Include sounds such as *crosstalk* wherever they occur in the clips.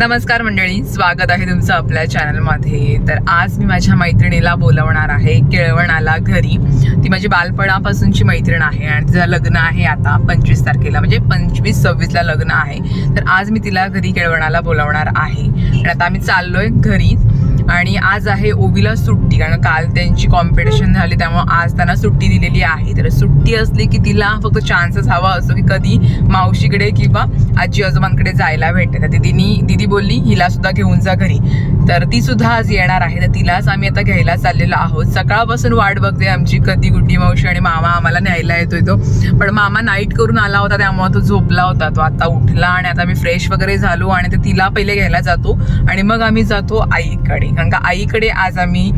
नमस्कार मंडळी स्वागत आहे तुमचं आपल्या चॅनलमध्ये. तर आज मी माझ्या मैत्रिणीला बोलवणार आहे केळवणाला घरी. ती माझी बालपणापासूनची मैत्रीण आहे आणि तिचं लग्न आहे आता पंचवीस तारखेला म्हणजे पंचवीस सव्वीसला लग्न आहे. तर आज मी तिला घरी केळवणाला बोलवणार आहे. आणि आता आम्ही चाललोय घरी. आणि आज आहे ओबीला सुट्टी कारण काल त्यांची कॉम्पिटिशन झाली त्यामुळे आज त्यांना सुट्टी दिलेली आहे. तर सुट्टी असली की तिला फक्त चान्सेस हवा असतो की कधी मावशीकडे किंवा आजी आजोबांकडे जायला भेटते. तर दिदीनी दिदी बोलली हिला सुद्धा घेऊन जा घरी. तर ती सुद्धा आज येणार आहे. तर तिलाच आम्ही आता घ्यायला चाललेलो आहोत. सकाळपासून वाट बघते आमची कधी गुड्डी मावशी आणि मामा आम्हाला न्यायला येतोय तो. पण मामा नाईट करून आला होता त्यामुळे तो झोपला होता. तो आता उठला आणि आता मी फ्रेश वगैरे झालो आणि ते तिला पहिले घ्यायला जातो. आणि मग आम्ही जातो आईकडे. कारण का आईकडे आज आम्ही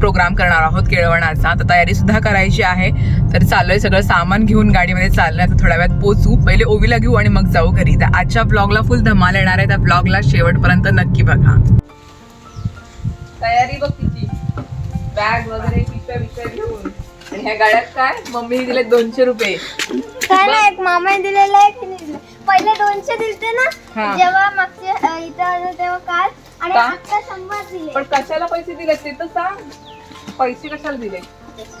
प्रोग्राम करणार आहोत केळवणाचा. तर तयारी सुद्धा करायची आहे. तर चाललोय सगळं सामान घेऊन गाडीमध्ये चाललंय. आता थोड्या वेळात पोचू पहिले ओवीला घेऊ आणि मग जाऊ घरी. तर आजच्या ब्लॉगला फुल धमाल येणार आहे. त्या ब्लॉगला शेवटपर्यंत नक्की बघा. तयारी बघ तिची. बॅग वगैरे पिशव्या पिशव्या घेऊन. आणि ह्या गाड्यात काय? मम्मीने दिले दोनशे रुपये. काय नाही एक मामाने दिलेला आहे की नाही दिलं. पहिले दोनशे दिलते ना. जेव्हा मागच्या अ, इथं आलो तेव्हा काल. आणि का? आता शंभर दिले. पण कशाला पैसे दिले ते तर सांग. पैसे कशाला दिले?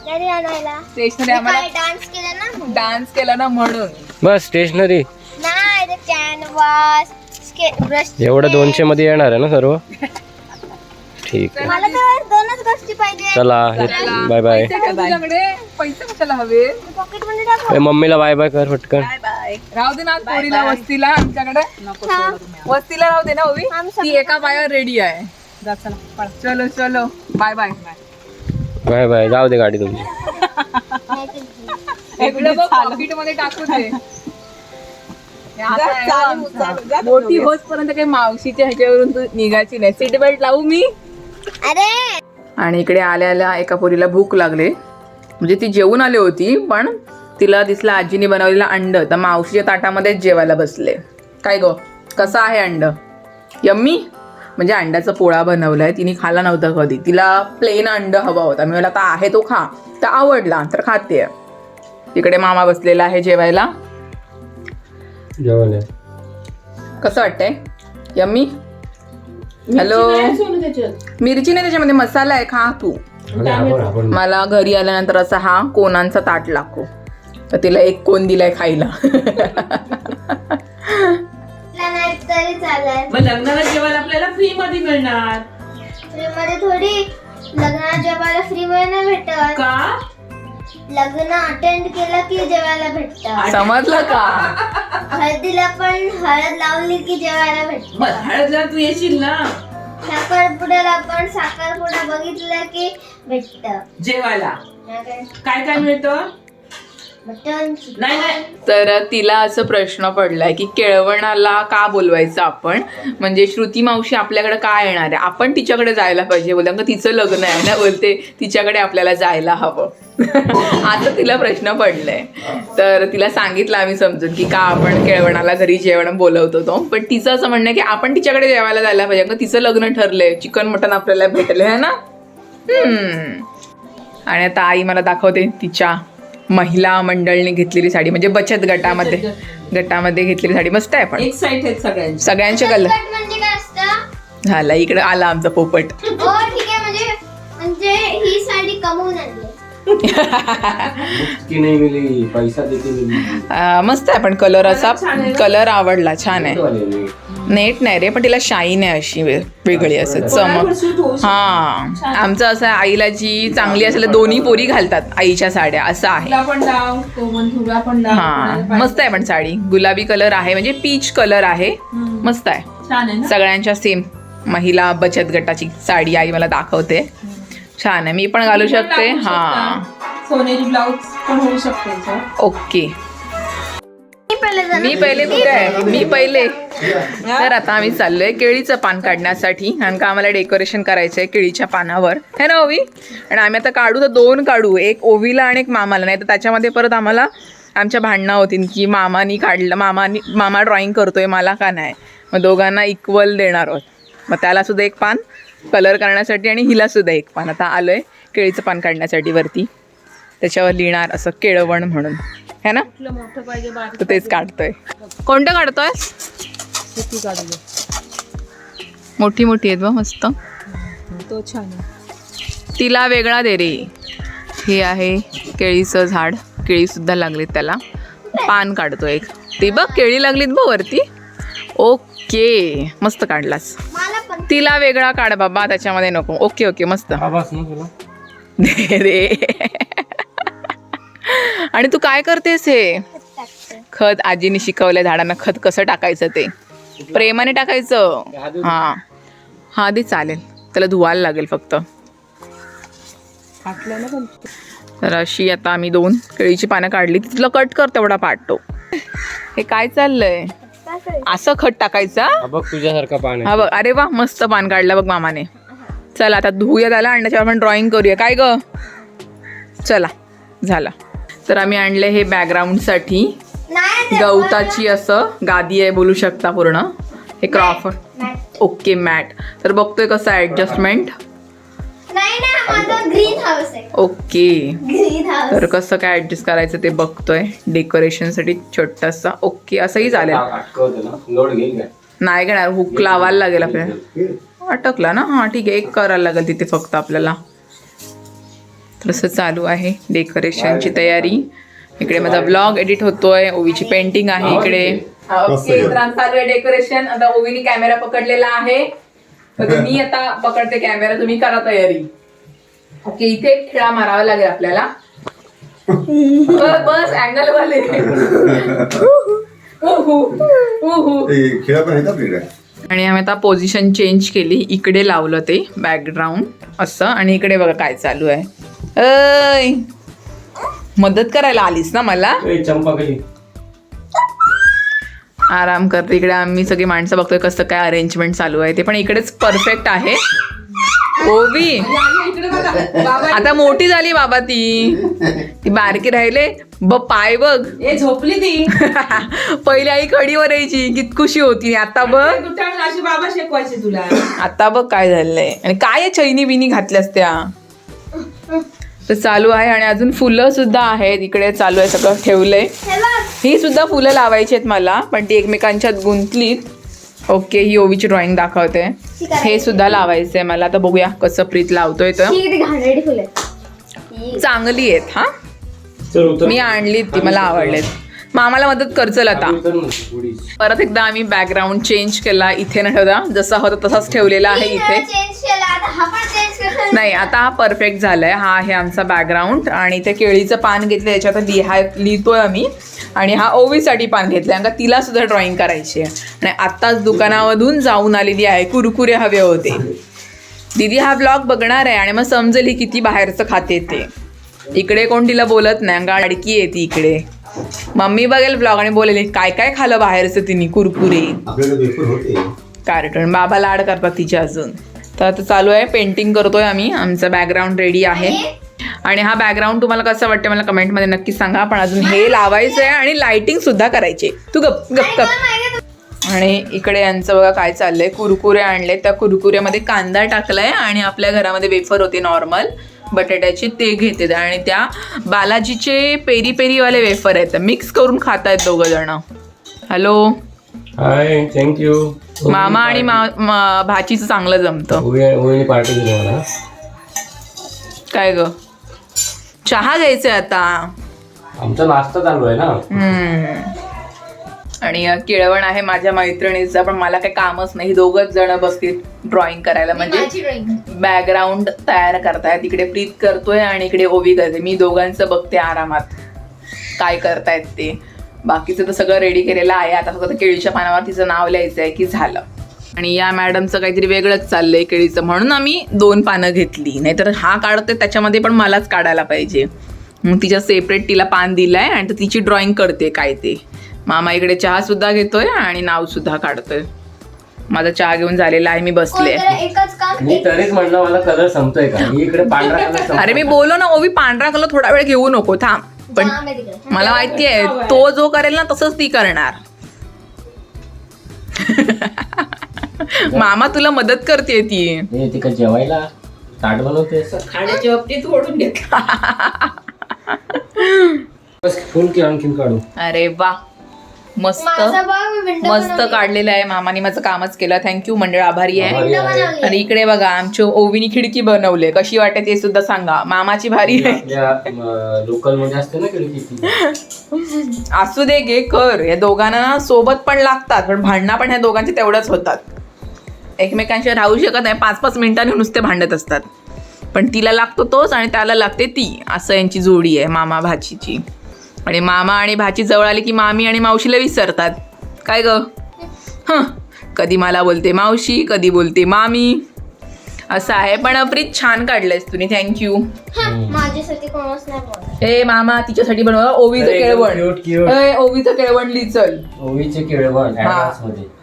आणायला. स्टेशनरी आम्हाला डान्स केला ना म्हणून. डान्स केला ना म्हणून. बस स्टेशनरी नाही ते कॅनवास ब्रश एवढं दोनशे मध्ये येणार आहे ना सर्व? ठीक आहे. मला तर दोनच गोष्टी पाहिजे चला बाय बाय पैसे काय तुझ्याकडे? पैसे कशाला हवे? पॉकेटमध्ये टाकू. ए, मम्मीला बाय बाय कर पटकन. राहू दे ना पोरीला वस्तीला आमच्याकडे. हा. वस्तीला राहू दे ना ओवी ती एका पायावर रेडी आहे. चलो चलो बाय बाय बाय बाय. जाऊ दे गाडी तुमची. नाही केली. इकडे बघ पॉकेटमध्ये टाकू दे. हे असं आहे बघ आमचं. मोठी होत पर्यंत काही मावशीच्या ह्याच्यावरून तू निघायची नाही. सीट बेल्ट लावू मी. अरे! आणि इकडे आल्या आल्या एका पोरीला भूक लागले. म्हणजे ती जेवून आली होती पण तिला दिसलं आजीने बनवलेलं अंड. तर मावशीच्या ताटामध्येच जेवायला बसले. काय गो? कसं आहे अंड? यम्मी? म्हणजे अंड्याचा पोळा बनवलाय तिने खाला नव्हता कधी. तिला प्लेन अंड हवा होता. मी म्हणलं आता आहे तो खा. तर आवडला तर खाते तिकडे मामा बसलेला आहे जेवायला. कसं वाटतंय? यम्मी? हॅलो मिरची नाही त्याच्यामध्ये मसाला आहे. खा तू. मला घरी आल्यानंतर असा हा कोणांचा ताट लागतो. तर तिला एक कोण दिलाय खायला. मग लग्नाला जेवायला आपल्याला फ्री मध्ये मिळणार. फ्री मध्ये थोडी लग्नात जेवायला फ्री मध्ये नाही भेटत. का? लग्न अटेंड केलं की जेवायला भेटत. समजलं का? हळदीला पण हळद लावली की जेवायला भेटत. मग हळदला तू येशील ना? साखरपुड्याला पण साखरपुडा बघितलं की भेटत. जेवायला. काय काय मिळतं? नाही नाही. तर तिला असं प्रश्न पडलाय की केळवणाला का बोलवायचं आपण? म्हणजे श्रुती मावशी आपल्याकडे का येणार आहे? आपण तिच्याकडे जायला पाहिजे बोलते का तिचं लग्न आहे ना बोलते तिच्याकडे आपल्याला जायला हवं. *laughs* आता तिला प्रश्न पडलाय. तर तिला सांगितलं आम्ही समजून की का आपण केळवणाला घरी जेवण बोलवतो तो. पण तिचं असं म्हणणं आहे की आपण तिच्याकडे जेवायला जायला पाहिजे. का तिचं लग्न ठरलंय. चिकन मटन आपल्याला भेटले है ना. आणि आता आई मला दाखवते तिच्या महिला मंडळने घेतलेली साडी म्हणजे बचत गटामध्ये गटामध्ये घेतलेली साडी. मस्त आहे पण. सगळ्यांची. सगळ्यांचे कलर म्हणजे काय असतं? झाला इकडे आला आमचा पोपट. हो ठीक आहे म्हणजे म्हणजे ही साडी कमवून आणली. की नाही मिली पैसा देते मिली. अं, मस्त आहे पण कलर असा? कलर आवडला छान आहे. नेट नाही रे पण तिला शाईन आहे अशी वे- वेगळी असं चमक. हा. आमचं असं आहे, आईला जी चांगली असेल दोन्ही पोरी घालतात आईच्या साड्या असं आहे. तुला पण तुला पण हा. कोणाला. मस्त आहे पण साडी. गुलाबी कलर आहे म्हणजे पीच कलर आहे. हम्म. मस्त आहे. छान आहे ना? सगळ्यांच्या सेम. महिला बचत गटाची साडी आई मला दाखवते. छान आहे. मी पण घालू शकते. हा. सोनेरी ब्लाऊज पण होऊ शकते याच्यावर. ओके. मी पहिले कुठे आहे? मी पहिले. तर आता आम्ही चाललोय केळीचं पान काढण्यासाठी. कारण का आम्हाला डेकोरेशन करायचंय केळीच्या पानावर. है ना ओवी? आणि आम्ही आता काढू तर दोन काढू. एक ओवीला आणि एक मामाला. नाही तर त्याच्यामध्ये परत आम्हाला आमच्या भांडणं होतील की मामानी काढलं मामानी मामा ड्रॉइंग करतोय मला का नाही? मग दोघांना इक्वल देणार आहोत. मग त्याला सुद्धा एक पान कलर करण्यासाठी आणि हिला सुद्धा एक पान. आता आलोय केळीचं पान काढण्यासाठी वरती. त्याच्यावर लिहिणार असं केळवण म्हणून. है ना? मोठं पाहिजे तर तेच काढतोय. कोणतं काढतोय? मोठी मोठी आहेत बा मस्त. तो छान तिला वेगळा दे रे. हे आहे केळीचं झाड. केळीसुद्धा लागलीत त्याला. पान काढतो एक. ते बघ केळी लागलीत बघ वरती. ओके. मस्त काढलास. तिला वेगळा काढ बाबा त्याच्यामध्ये नको. ओके ओके मस्त. दे रे. आणि तू काय करतेस हे? खत. आजीने शिकवलंय झाडांना खत कसं टाकायचं ते. प्रेमाने टाकायचं. हा. हा दे चालेल. त्याला धुवायला लागेल फक्त. तर अशी आता आम्ही दोन केळीची पानं काढली. ती तुला कट कर तेवढा पाडतो हे काय चाललंय? असं खत टाकायचा हा? बघ तुझ्यासारखा पान हा बघ. अरे वा मस्त पान काढलं बघ मामाने. चला आता धुऊया त्याला आणि त्याच्यावर आपण ड्रॉइंग करूया. काय ग? चला झाला. तर आम्ही आणले हे बॅकग्राऊंडसाठी गवताची असं गादी आहे बोलू शकता पूर्ण. हे क्रॉफ मॅट. Okay mat. तर बघतोय कसं ऍडजस्टमेंट नाही ना माझा ग्रीन हाऊस आहे. ओके. ग्रीन तर कसं काय ऍडजस्ट करायचं ते बघतोय. डेकोरेशनसाठी छोटंसं ओके असंही चालेल. नाही घेणार हुक लावायला लागेल आपल्याला. अटकला ना? हां ठीक आहे. एक करायला लागेल तिथे फक्त आपल्याला. तसं चालू आहे डेकोरेशनची तयारी. इकडे माझा ब्लॉग एडिट होतोय. ओवीची पेंटिंग आहे इकडे. ओके तर आता चालू आहे डेकोरेशन आता ओवीने कॅमेरा पकडलेला आहे. *laughs* मी आता पकडते कॅमेरा तुम्ही करा तयारी. ओके इथे खेळा मारावा लागेल आपल्याला. बस बस अँगल वाले. *laughs* खेळ पण आणि आम्ही आता पोझिशन चेंज केली. इकडे लावलं ते बॅकग्राऊंड असं. आणि इकडे बघा काय चालू आहे. अय मदत करायला आलीस ना मला? आराम करते इकडे. आम्ही सगळी माणसं बघतोय कसं काय अरेंजमेंट चालू आहे. ते पण इकडेच परफेक्ट आहे. ओवी बाबा आता मोठी झाली बाबा ती. ती बारकी राहिले. ब पाय बघ. ए झोपली ती. *laughs* पहिली आई कडीवर यायची. कितकुशी होती. आता बघ. बाबा शिकवायची तुला. आता बघ काय झालंय. आणि काय आहे चैनी बिनी घातल्यास त्या? तर चालू आहे आणि अजून फुलं सुद्धा आहेत. इकडे चालू आहे सगळं ठेवलंय. हे सुद्धा फुलं लावायची आहेत मला पण ती एकमेकांच्यात गुंतलीत. ओके ही ओवीची ड्रॉइंग दाखवते. हे सुद्धा लावायचं आहे मला. आता बघूया कसं प्रीत लावतोय तर किती घाणेरडी फुले चांगली आहेत हा? मी आणलीत ती मला आवडलेत. मामाला मदत कर चल आता. परत एकदा आम्ही बॅकग्राऊंड चेंज केला इथे न ठेवता. जसा होता तसाच ठेवलेला आहे इथे. हा नाही आता हा परफेक्ट झालाय. हा आहे आमचा बॅकग्राऊंड आणि ते केळीचं पान घेतलं याच्यात लिहाय लिहितोय आम्ही. आणि हा ओवीसाठी पान घेतलंय. कारण का तिला सुद्धा ड्रॉइंग करायची आहे. आणि आत्ताच दुकानामधून जाऊन आलेली आहे. कुरकुरे हवे होते. दीदी हा ब्लॉग बघणार आहे. आणि मग समजेल ही किती बाहेरचं खाते ते. इकडे कोण तिला बोलत नाही. कारण अडकी आहे ती इकडे. मम्मी बघेल ब्लॉग आणि बोलेल काय काय खाल्लं बाहेरचं तिने? कुरकुरे. कार्टून बाबा लाड करतात तिच्या अजून. तर आता चालू आहे. पेंटिंग करतोय आम्ही. आमचं बॅकग्राऊंड रेडी आहे. आणि हा बॅकग्राऊंड तुम्हाला कसं वाटतं मला कमेंटमध्ये नक्की सांगा. पण अजून हे लावायचं आहे आणि लाइटिंग सुद्धा करायची. तू गप गप गप. आणि इकडे यांचं बघा काय चाललंय. कुरकुरे आणले. त्या कुरकुऱ्यामध्ये कांदा टाकलाय आणि आपल्या घरामध्ये वेफर होते नॉर्मल बटाट्याचे ते घेते आणि त्या बालाजीचे पेरी पेरीवाले वेफर आहेत. मिक्स करून खात आहेत दोघं जण. हॅलो हाय थँक्यू मामा आणि मा भाचीचं चांगलं जमतं. काय ग? चहा घ्यायचंय आता. आमचा नाश्ता चालू आहे ना. आणि केळवण आहे माझ्या मैत्रिणीचं पण मला काही कामच नाही. दोघच जण बसतील ड्रॉइंग करायला. म्हणजे बॅकग्राऊंड तयार करतायत इकडे प्रीत करतोय आणि इकडे ओवी करते. मी दोघांचं बघते आरामात. काय करतायत ते. बाकीचं तर सगळं रेडी केलेलं आहे. आता फक्त केळीच्या पानावर तिचं नाव लिहायचं आहे की झालं. आणि या मॅडमचं काहीतरी वेगळंच चाललंय केळीचं. म्हणून आम्ही दोन पानं घेतली. नाहीतर हा काढते त्याच्यामध्ये पण मलाच काढायला पाहिजे. मग तिच्या सेपरेट तिला पान दिलंय आणि तर तिची ड्रॉइंग करते काय ते. मामा इकडे चहा सुद्धा घेतोय आणि नाव सुद्धा काढतोय. माझा चहा घेऊन झालेला आहे मी बसले. कोणतरी एकच काम मी तरीच म्हटलं मला कलर संपतोय का? मी इकडे पांढरा कलर *laughs* अरे मी बोलो ना ओवी पांढरा कलर थोडा वेळ घेऊ नको थांब. पण तिकडे मला माहिती आहे तो जो करेल ना तसंच ती करणार. *laughs* मामा तुला मदत करते ती. ती का जेवायला ताट बनवते खाण्याच्या बाबतीत ओढून घेतला. फुल की आणखीन काढू. अरे वा. मस्त. माझा बघ मी विंडो मस्त काढलेलं आहे मामाने माझं कामच केलं. थँक्यू मंडळ. आभारी आहे. आणि इकडे बघा आमची ओवीनी खिडकी बनवले. कशी वाटते ते सुद्धा सांगा. मामाची भारी आहे. आपल्या लोकलमध्ये असते ना खिडकी? ती. असू दे गे कर. या दोघांना ना सोबत पण लागतात पण भांडणं पण ह्या दोघांचे तेवढंच होतात. एकमेकांशी राहू शकत नाही. पाच पाच मिनिटांनी नुसते भांडत असतात. पण तिला लागतो तोच आणि त्याला लागते ती. असं यांची जोडी आहे मामा भाचीची. आणि मामा आणि भाची जवळ आली की मामी आणि मावशीला विसरतात. काय ग? हं कधी मला बोलते मावशी कधी बोलते मामी. असं आहे पण प्रीत छान काढलंयस तुम्ही थँक्यू माझ्यासाठी कोणच नाही बोलत. ए मामा तिच्यासाठी बनवा ओवीचं केळवण. ओवीचं केळवण लिचल ओवीचे केळवण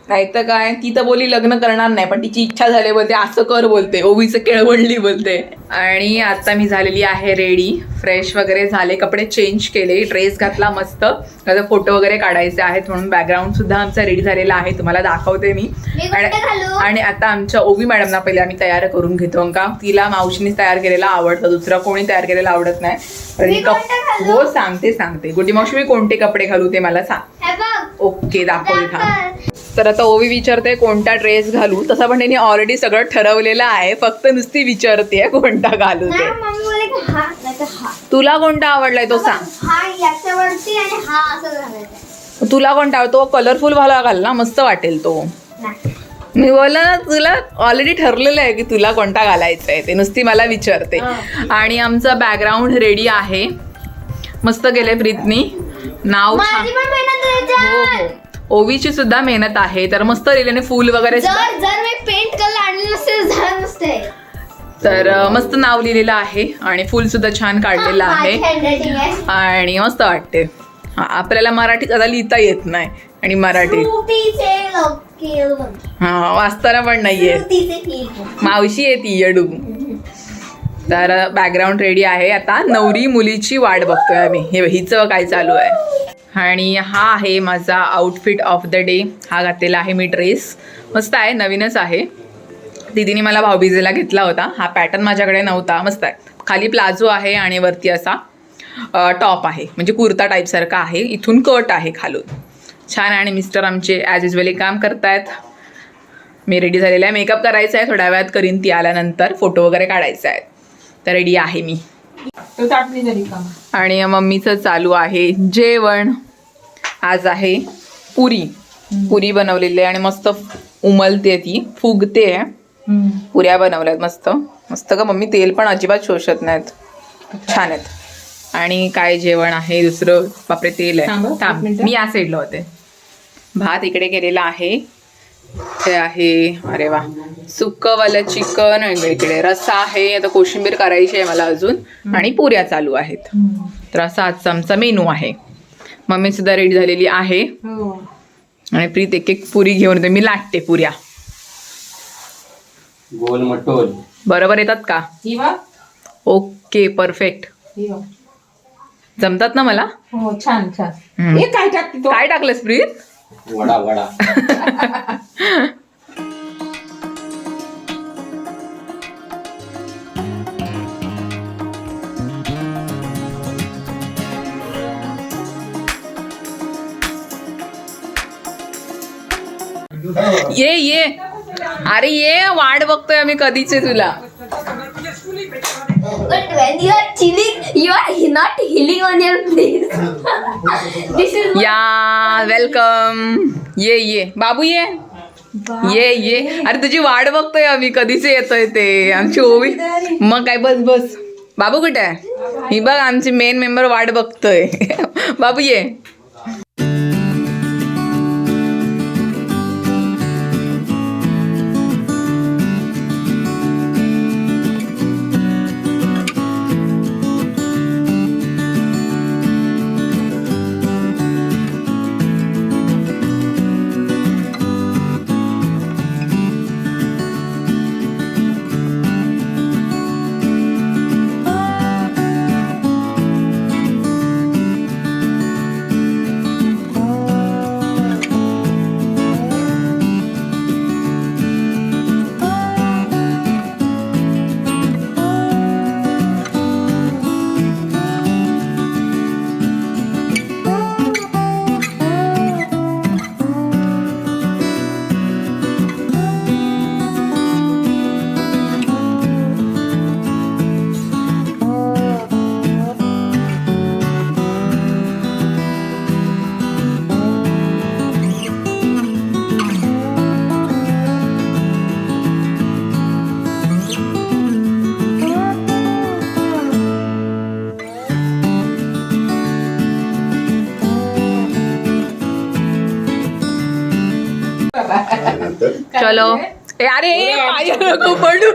नाही तर काय? ती तर बोली लग्न करणार नाही पण तिची इच्छा झाली बोलते असं कर बोलते ओवीचं केळवणली बोलते. आणि आता मी झालेली आहे रेडी. फ्रेश वगैरे झाले कपडे चेंज केले ड्रेस घातला मस्त. आता फोटो वगैरे काढायचे आहेत म्हणून बॅकग्राऊंड सुद्धा आमचा रेडी झालेला आहे तुम्हाला दाखवते मी. आणि आता आमच्या ओवी मॅडमना पहिले आम्ही तयार करून घेतो का तिला मावशीने तयार केलेला आवडतं दुसरं कोणी तयार केलेला आवडत नाही? हो सांगते सांगते. गुडी मावशी मी कोणते कपडे घालू ते मला सांग. ओके दाखवते थांब दाखव. तर आता ओवी विचारते कोणता ड्रेस घालू? तसं पण त्यांनी ऑलरेडी सगळं ठरवलेलं आहे. फक्त नुसती विचारते कोणता घालू ते. हा हा. तुला कोणता आवडलाय तो सांग. हा हा तुला कोणता आवड- तो कलरफुल वाला घाल ना मस्त वाटेल तो. मी बोलला ना तुला ऑलरेडी ठरलेलं आहे की तुला कोणता घालायचा आहे ते. नुसती मला विचारते. आणि आमचं बॅकग्राऊंड रेडी आहे. मस्त गेले प्रीतनी. नाव हो. हो. ओवीची सुद्धा मेहनत आहे. तर मस्त रिलेने फुल वगैरे जर जर मी पेंट कलर आणले नसते तर झालं नसते तर मस्त नाव लिहिलेलं आहे आणि फुल सुद्धा छान काढलेलं आहे. आणि मस्त वाटते. आपल्याला मराठीत आता लिहिता येत नाही आणि मराठीत. हा वाचताना पण नाहीये. मावशी आहे ती येडू. तर बॅकग्राऊंड रेडी आहे. आता नवरी मुलीची वाट बघतोय आम्ही. हे हिचं काय चालू आहे? आणि हा आहे माझा आउटफिट ऑफ द डे हा घातलेला आहे मी ड्रेस मस्त आहे नवीनच आहे. दिदीने मला भाऊबीजेला घेतला होता. हा पॅटर्न माझ्याकडे नव्हता. मस्त आहे. खाली प्लाझो आहे आणि वरती असा टॉप आहे. म्हणजे कुर्ता टाईपसारखा आहे. इथून कट आहे खालून. छान आहे आणि मिस्टर आमचे ॲज युजली काम करतायत. मी रेडी झालेला आहे. मेकअप करायचा आहे थोड्या वेळात करीन. ती आल्यानंतर फोटो वगैरे काढायचे आहेत. तर रेडी आहे मी. आणि मम्मीचं चालू आहे जेवण. आज आहे पुरी. पुरी बनवलेली आहे आणि मस्त उमलते ती फुगते. पुऱ्या बनवल्यात मस्त. मस्त का मम्मी तेल पण अजिबात शोषत नाहीत. छान आहेत. आणि काय जेवण आहे? दुसरं? बापरे तेल आहे. मी या साईडला होते. भात इकडे केलेला आहे. ते आहे अरे वा. सुक्कवालं चिकन इकडे. रस्सा आहे. आता कोशिंबीर करायची आहे मला अजून. आणि पुऱ्या चालू आहेत. तर असा आजचा आमचा मेनू आहे. मम्मी सुद्धा रेडी झालेली आहे. हो. आणि प्रीत एक एक पुरी घेऊन येते. मी लाटते पुऱ्या. गोल मटोल. बरोबर येतात का? ही ओके परफेक्ट ही जमतात ना मला? हो छान छान. हे काय टाकते तो? काय टाकलंस प्रीत? वडा वडा. *laughs* ये ये. अरे ये वाट बघतोय आम्ही कधीचे तुला. But when you are chilling, you are not healing on your place. this is या वेलकम ये ये. बाबू ये. ये ये. अरे तुझी वाट बघतोय आम्ही कधीचे येतोय ते. आमची ओवी. मग काय बस बस. बाबू कुठे आहे? ही बघ आमची मेन मेंबर वाट बघतोय. *laughs* बाबू ये. चलो ए अरे पाय नको पडू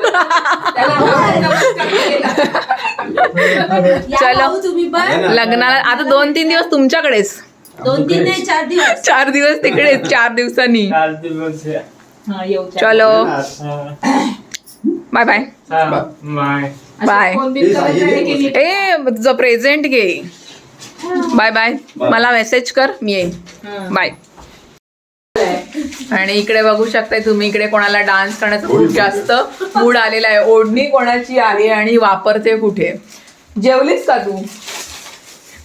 चलो तुम्ही पण लग्नाला आता दोन तीन दिवस तुमच्याकडेच दोन तीन नाही चार दिवस चार दिवस तिकडेच चार दिवसांनी हा, येऊ चल. चलो बाय बाय बाय? ए तुझं प्रेझेंट घे बाय बाय मला मेसेज कर मी येईन बाय आणि इकडे बघू शकताय तुम्ही इकडे कोणाला डान्स करण्याचा खूप जास्त मूड आलेला आहे. ओढणी कोणाची आहे आणि वापरते कुठे? जेवलीस का तू?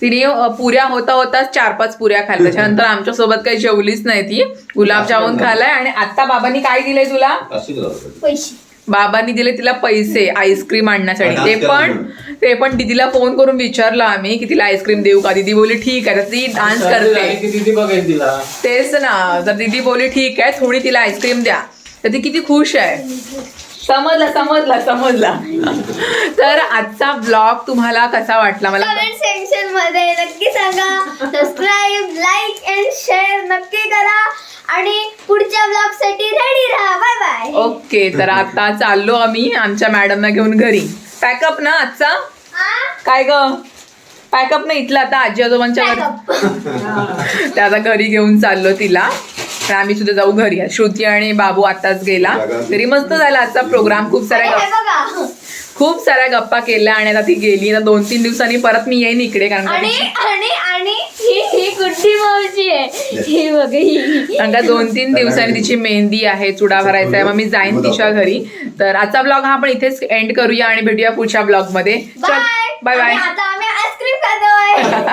तिने पुऱ्या होता होताच चार पाच पुऱ्या खाल्ल्या. त्याच्यानंतर आमच्यासोबत काही जेवलीच नाही ती. गुलाबजामुन खाल्लाय आणि आता बाबांनी काय दिलंय तुला? पैसे. बाबांनी दिले तिला पैसे आईस्क्रीम आणण्यासाठी. ते पण ते पण दीदीला फोन करून विचारलं आम्ही की तिला आईस्क्रीम देऊ का? दीदी बोलली ठीक आहे. तर ती डान्स करते. तेच ना. तर दीदी बोलली ठीक आहे थोडी तिला आईस्क्रीम द्या. तर ती किती खुश आहे. समजला समजला समजला. तर आजचा ब्लॉग तुम्हाला कसा वाटला? मला कमेंट सेक्शनमध्ये नक्की सांगा. सबस्क्राईब लाईक अँड शेअर नक्की करा. आणि पुढच्या ब्लॉगसाठी रेडी राहा. बाय बाय ओके तर आता चाललो आम्ही आमच्या मॅडमना घेऊन घरी. पॅकअप ना आजचा? काय ग? पॅकअप ना इथलं आता आजी आजोबांच्या घरी. *laughs* त्या आता घरी घेऊन चाललो तिला. तर आम्ही सुद्धा जाऊ घरी. श्रुती आणि बाबू आताच गेला. तरी मस्त झाला आजचा प्रोग्राम खूप साऱ्या खूप साऱ्या गप्पा केल्या आणि आता ती गेली. आता दोन तीन दिवसांनी परत मी येईन इकडे कारण का आणि तिची- आणि आणि ही ही गुड्डी मावशी आहे. ही बघ ही. कारण का दोन तीन दिवसांनी तिची मेहंदी आहे चुडा भरायचा आहे. मग मी जाईन तिच्या घरी. तर आजचा ब्लॉग हा आपण इथेच एंड करूया आणि भेटूया पुढच्या ब्लॉगमध्ये. बाय बाय बाय आता आम्ही आईस्क्रीम खातोय *laughs*